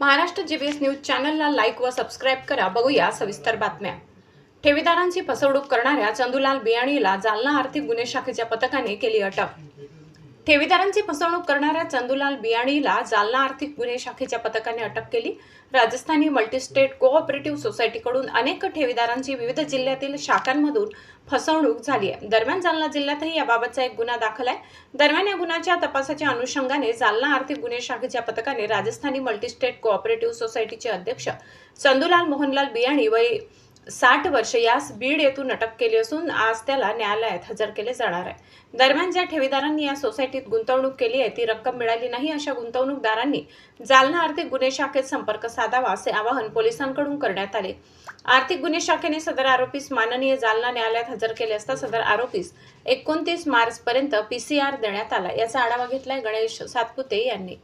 Maharashtra GBS news चॅनलला like व subscribe करा. बघूया सविस्तर बातम्या. ठेवीदारांची फसवणूक करणाऱ्या चंदूलाल बियाणीला जालना आर्थिक गुन्हे शाखेच्या पथकाने केली अटक. ठेवीदारांची फसवणूक करणाऱ्या चंदुलाल बियाणीला जालना आर्थिक गुन्हे शाखेच्या पथकाने अटक केली. राजस्थानी मल्टीस्टेट कोऑपरेटिव्ह सोसायटीकडून अनेक ठेवीदारांची विविध जिल्ह्यातील शाखांमधून फसवणूक झाली आहे. दरम्यान जालना जिल्ह्यातही याबाबतचा एक गुन्हा दाखल आहे. दरम्यान या गुन्ह्याच्या तपासाच्या अनुषंगाने जालना आर्थिक गुन्हे शाखेच्या पथकाने राजस्थानी मल्टीस्टेट कोऑपरेटिव्ह सोसायटीचे अध्यक्ष चंदुलाल मोहनलाल बियाणी वय साठ वर्ष यास बीड येथून अटक केली असून आज त्याला न्यायालयात हजर केले जाणार आहे. दरम्यान ज्या ठेवीदारांनी या सोसायटीत गुंतवणूक केली आहे ती रक्कम मिळाली नाही अशा गुंतवणूकदारांनी जालना आर्थिक गुन्हे शाखेत संपर्क साधावा असे आवाहन पोलिसांकडून करण्यात आले. आर्थिक गुन्हे शाखेने सदर आरोपीस माननीय जालना न्यायालयात हजर केले असता सदर आरोपीस एकोणतीस मार्च पर्यंत पीसीआर देण्यात आला. याचा आढावा घेतलाय गणेश सातपुते यांनी.